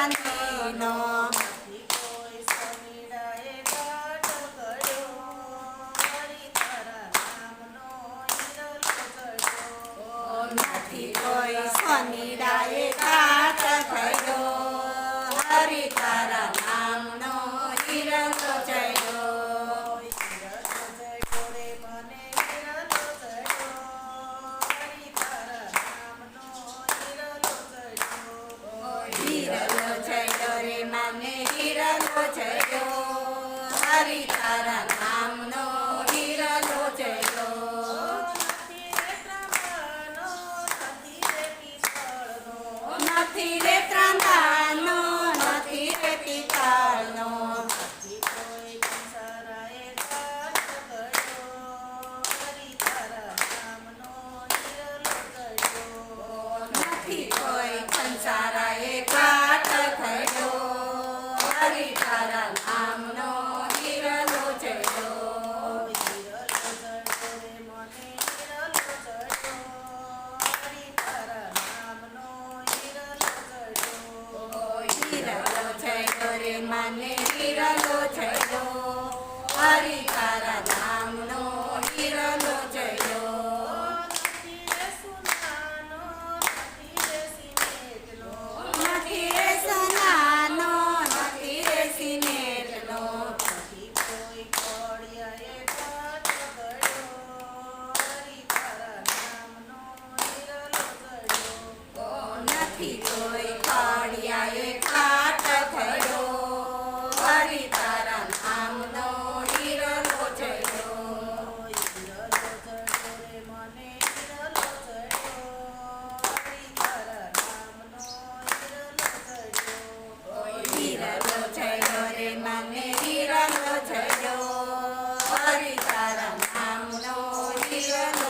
શાંતિનો નથી કોઈ સમીરાએ કાચ થયો હરિ તારા કરી તારા નામનો હીરલો ચેલો નથી રે Hari Karama. મને વિરલ જડ્યો હરિ તારા નામનો જીવન